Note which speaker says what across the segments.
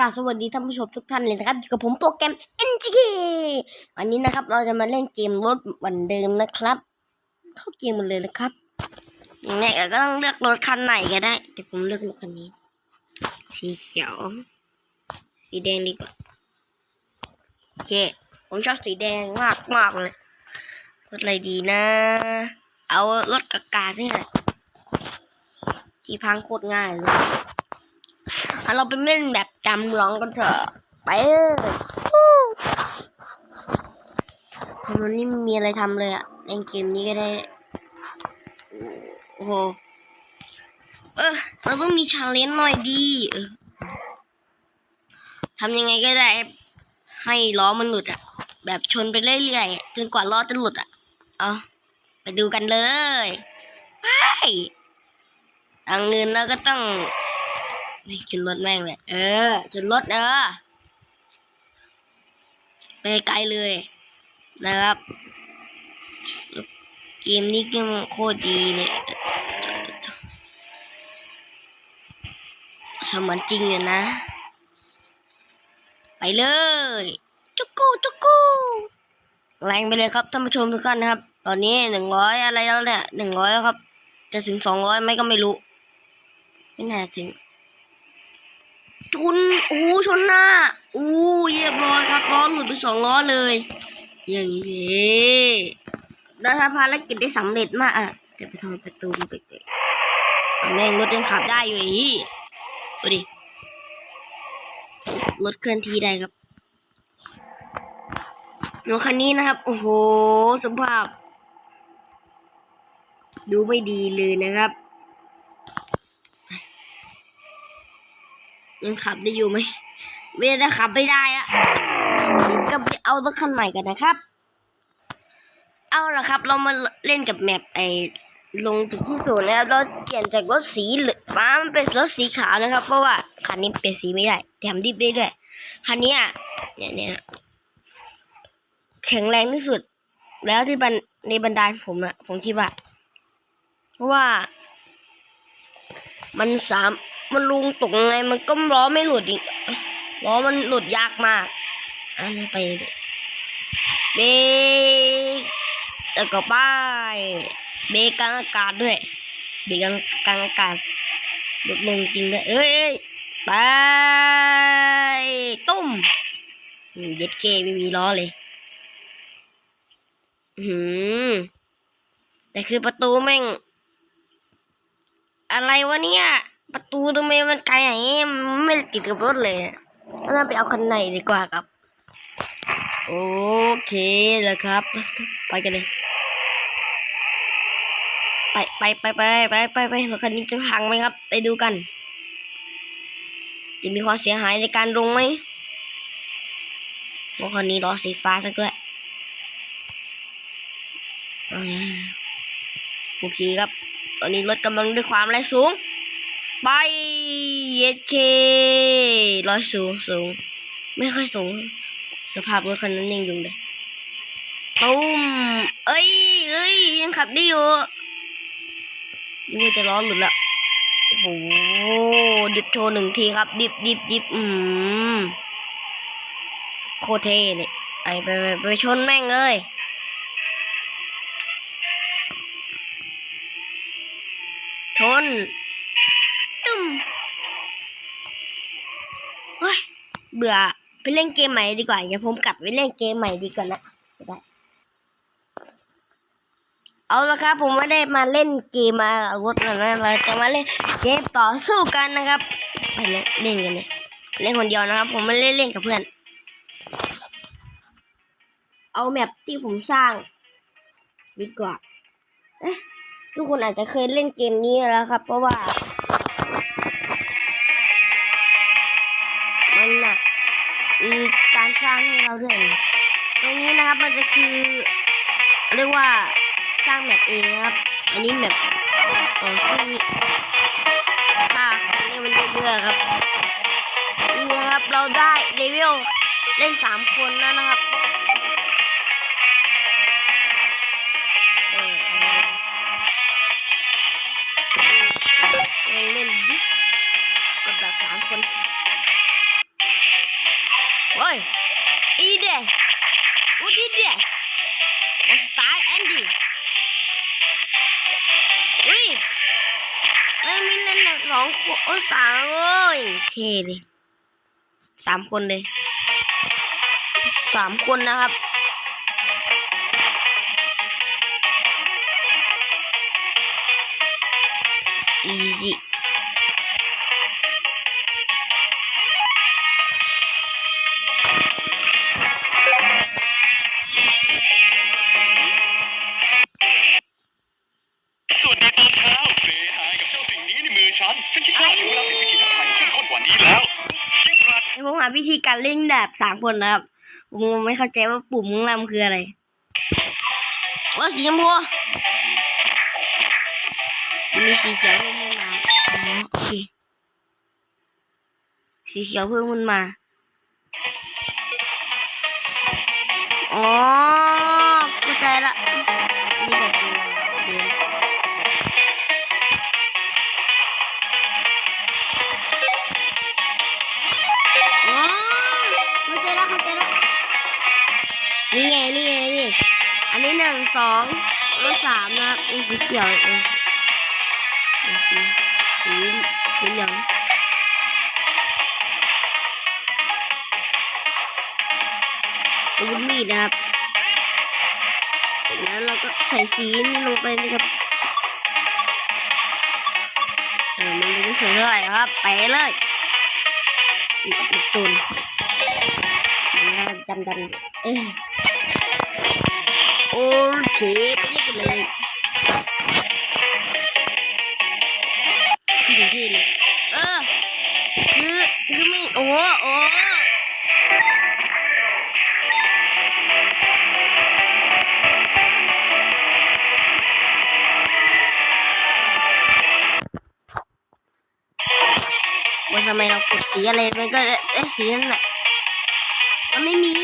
Speaker 1: กาบสวัสดีท่านผู้ชมทุกท่านเลยนะครับอยู่กับผมโปรแกรม NGK วันนี้นะครับเราจะมาเล่นเกมรถเหมือนเดิมนะครับ เข้าเกมมันเลยนะครับอย่างแรกเราก็ต้องเลือกรถคันไหนก็ได้ แต่ผมเลือกรถคันนี้ สีเขียว สีแดงดีกว่าโอเค ผมชอบสีแดงมากมากเลยรถอะไรดีนะ เอารถกากาเนี่ยที่พังโคตรง่ายเลยเอาเราไปเล่นแบบ จำลองกันเถอะ ไปเลยนนี้ไม่มีอะไรทำเลยอะเล่นเกมนี้ก็ได้ โอ้โห เออเราต้องมีชาเลนจ์หน่อยดีทำยังไงก็ได้ ให้ล้อมันหลุดอะแบบชนไปเรื่อยๆอะจนกว่าล้อจะหลุดอะเอาไปดูกันเลย ไปทางเงินเราก็ต้อง ขึ้นรถแม่งเลยเออขึ้นรถเออไปไกลเลยนะครับ เกมนี้เกมโคตรดีเนี่ยเสมือนจริงอยู่นะ ไปเลยจุกกูจุกกูแรงไปเลยครับท่านผู้ชมทุกท่านนะครับ ตอนนี้หนึ่งร้อยอะไรแล้วเนี่ยหนึ่งร้อยครับ จะถึงสองร้อยไหมก็ไม่รู้ ไม่น่าถึง ชนโอ้ชนหน้าโอ้เรียบร้อยครับล้อหลุดไปสองล้อเลย อย่างนี้ได้ทำภารกิจได้สำเร็จมากอะเดี๋ยวไปทำประตูไปเกะแม่งรถยังขับได้อยู่อีดูดิรถเคลื่อนที่ได้ครับรถคันนี้นะครับ โอ้โหสภาพ ดูไม่ดีเลยนะครับ ยังขับได้อยู่ไหมไม่ได้ขับไม่ได้อะก็ไปเอารถคันใหม่กันนะครับ เอาละครับ เรามาเล่นกับแมปไอ้ลงจุดที่ศูนย์นะครับ เราเปลี่ยนจากรถสีเหลืองมามันเป็นรถสีขาวนะครับ เพราะว่าคันนี้เปลี่ยนสีไม่ได้แถมดิบได้ด้วยคันนี้อะเนี่ยเนี่ยแข็งแรงที่สุด แล้วที่บันในบรรดาผมอะผมคิดว่า เพราะว่า มันสาม มันลุงตกยังไงมันก็ล้อไม่หลุดอีกล้อมันหลุดยากมากอันไปเบรกแล้วก็ป้ายเบรกกลางอากาศด้วยเบรกกลางอากาศหลุดลงจริงด้วยเอ้ยเอ้ยไปตุ้มเย็ดเคไม่มีล้อเลยหืมแต่คือประตูแม่ง อะไรวะเนี่ย ประตูทำไมมันไกลอย่างนี้มันไม่ติดกับรถเลยก็น่าไปเอาคันไหนดีกว่าครับ โอเคเลยครับ ไปกันเลยไปไปไปไปไปไปไปรถคันนี้จะพังไหมครับ ไปดูกัน จะมีความเสียหายในการลงไหมรถคันนี้ล้อสีฟ้าสักด้วยเอาไงโอเคครับ ตอนนี้รถกำลังด้วยความแรงสูง ไปเย็ดเคร้อยสูงสูง ไม่ค่อยสูง สภาพรถคันนั้นยังอยู่เลยตุ้มเอ้ยเอ้ยยังขับได้อยู่นี่จะล้อหลุดละโอ้โหดิบโชว์หนึ่งทีครับ ดิบดิบดิบอืมโคเท่เลยไปไปไปไปชนแม่งเลยชน ตึ้มเฮ้ย เบื่อไปเล่นเกมใหม่ดีกว่าอย่าผมกลับไปเล่นเกมใหม่ดีกว่านะไเอาละครับผมไม่ได้มาเล่นเกมมาอาวุธนะนะเราจะมาเล่นเกมต่อสู้กันนะครับไปเล่นเล่นกันเลยเล่นคนเดียวนะครับ ผมไม่เล่นเล่นกับเพื่อน เอาแมปที่ผมสร้างดีกว่าทุกคนอาจจะเคยเล่นเกมนี้แล้วครับ เพราะว่า สร้างให้เราด้วยตรงนี้นะครับมันจะคือเรียกว่าสร้างแมปเองนะครับ อันนี้แมปต่อสู้ค่าของเนี่ยมันเยอะๆครับนี่นะครับเราได้เลเวลเล่นสามคนแล้วนะครับเอออะไรเล่นดิกดแบบสามคน อุ้ยไม่มีเล่นหนักสองคนโอ้สามเลยเท่เลยสามคนเลยสามคนนะครับ easy
Speaker 2: ส วิธีการ
Speaker 1: เล่นแบบสามคนนะครับ ผมไม่เข้าใจว่าปุ่มข้างล่างมันคืออะไรว่าสีชมพูมีสีเขียวเพิ่มขึ้นมาโอเคสีเขียวเพิ่มขึ้นมา อ๋อเข้าใจละ นี่ไงนี่ไงนี่อันนี้หนึ่งสองแล้วสามนะครับเป็นสีเขียวเป็นเป็นสีสีสีเหลืองอาวุธมีดนะครับจากนั้นเราก็ใส่สีนี่ลงไปนะครับเออมันไม่สวยเท่าไหร่ครับ ไปเลยอีกอีกตุนมันจำดันเอ้ย โอเคไปเล่นกันเลยที่ที่เลยเออคือคือไม่โอ้โอ้ว่าทำไมเรากดสีอะไรมันก็ได้สีนั่นแหละมันไม่มี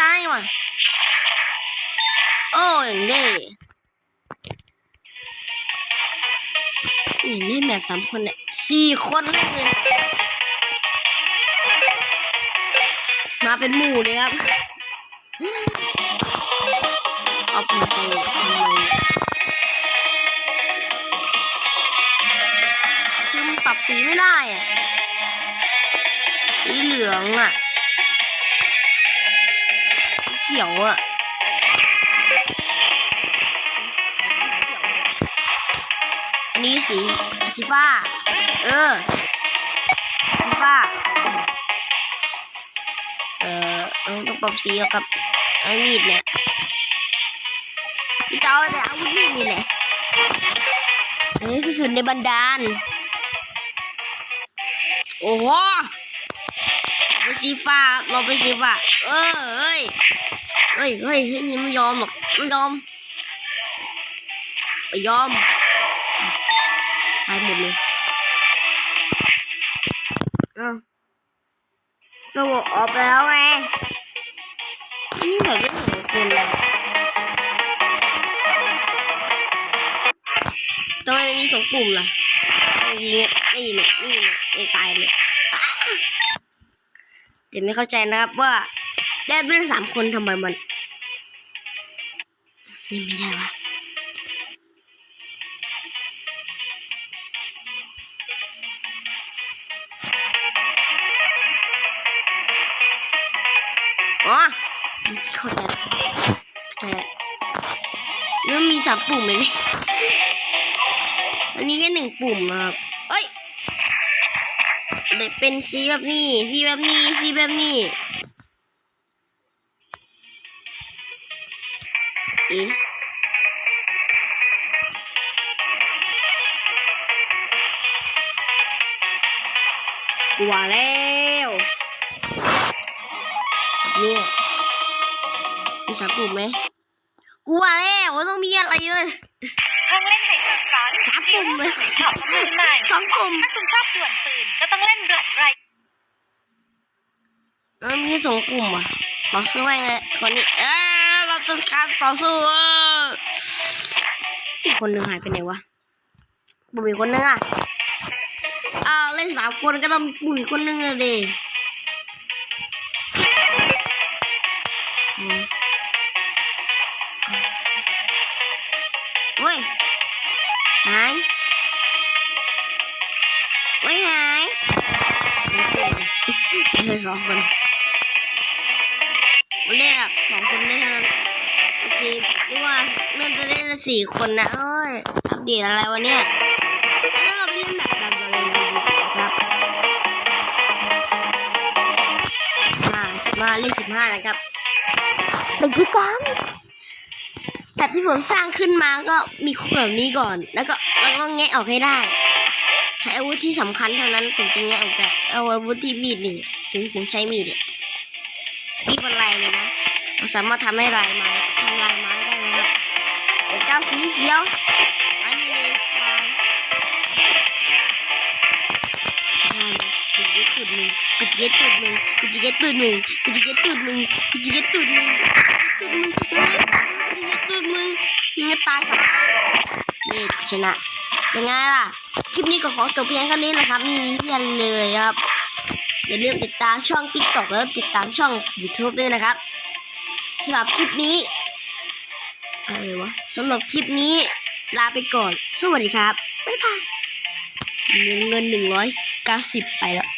Speaker 1: ตายว่ะ โอ้ยเด้นี่เล่นแบบสามคนเนี่ยสี่คนเลยมาเป็นหมู่เลยครับเอาหัวใจทำไมคือมันปรับสีไม่ได้อะสีเหลืองอะ ขียวอะอันนี้สีสีฟ้า เออสีฟ้า เอ่อเราต้องปรับสีกับไอ้มีดเนี่ยพี่เจ้าเนี่ยอาวุธมีดนี่แหละเฮ้ยที่สุดในบรรดาล โอ้โหเป็นสีฟ้ารับเราเป็นสีฟ้า เออเฮ้ย เฮ้ยเฮ้ยเฮ้ยนี่ไม่ยอมหรอกไม่ยอมไม่ยอมตายหมดเลยเอ้าก็บอกออกแล้วไงอันนี้แบบเป็นของคนเลยทำไมมันมีสองปุ่มล่ะยิงอะนี่เนี่ยนี่เนี่ยไอ้ตายเลยอ้าเดี๋ยวไม่เข้าใจนะครับว่าได้เล่นสามคนทำไมมัน นี่ไม่ได้วะอ๋อเข้าใจละเข้าใจละแล้วมีสามปุ่มเลยนี่อันนี้แค่หนึ่งปุ่มนะครับเอ้ยเด็กเป็นสีแบบนี้ สีแบบนี้ สีแบบนี้ อ๊ะกลัวแล้วแบบนี่มีสามปุ่มไหมกลัวแล้วว่าต้องมีอะไรเลย
Speaker 3: ห้องเล่นไฮเปอร์ฟรอนต์
Speaker 1: สามปุ่มเลย
Speaker 3: ข่าวมือใหม่
Speaker 1: สองกลุ่ม
Speaker 3: ถ้าคุณชอบดวลปืนก็ต้องเล่นบลัดไร
Speaker 1: มันมีสองกลุ่มอะต่อสู้ไงไงคนนี้เออเราจะ การต่อสู้อีกคนหนึ่งหายไปไหนวะบุ๋มอีกคนนึงอะอ้าวเล่นสามคนก็ต้องบุ๋มอีกคนนึงเลยดิเว้ยหายเว้ยหายเลยสองคน สี่คนนะเอ้ยอัปเดตอะไรวะเนี่ยแล้วเราไปเล่นแบบดังๆเลยดีกว่าครับมามาเลขสิบห้านะครับเป็นกิจกรรมแบบที่ผมสร้างขึ้นมาก็มีครบแบบนี้ก่อน แล้วก็แล้วก็แงะออกให้ได้ ใช้อาวุธที่สำคัญเท่านั้นถึงจะแงะออกได้เอาอาวุธที่มีดหนึ่งถึงถึงใช้มีดเนี่ยมีดบนลายเลยนะเราสามารถทำให้ลายไม้ทำลายไม้ได้นะครับ เดียวเจ้าสีเขียว อันนี้นี่ลายอ่ากูจะเย็ดตูดมึงกูจะเย็ดตูดมึงกูจะเย็ดตูดมึงกูจะเย็ดตูดมึงกูจะเย็ดตูดมึงตูดมึงกูจะเย็ดตูดมึงมึงจะตายซะเย้ชนะยังไงล่ะ คลิปนี้ก็ขอจบเพียงเท่นี้นะครับมีเพียงเลยครับอย่าลืมติดตามช่อง TikTok แล้วติดตามช่อง YouTube ด้วยนะครับสำหรับคลิปนี้อะไรวะ สำหรับคลิปนี้ลาไปก่อน สวัสดีครับ บ๊ายบายเงินเงินหนึ่งร้อยเก้าสิบไปแล้ว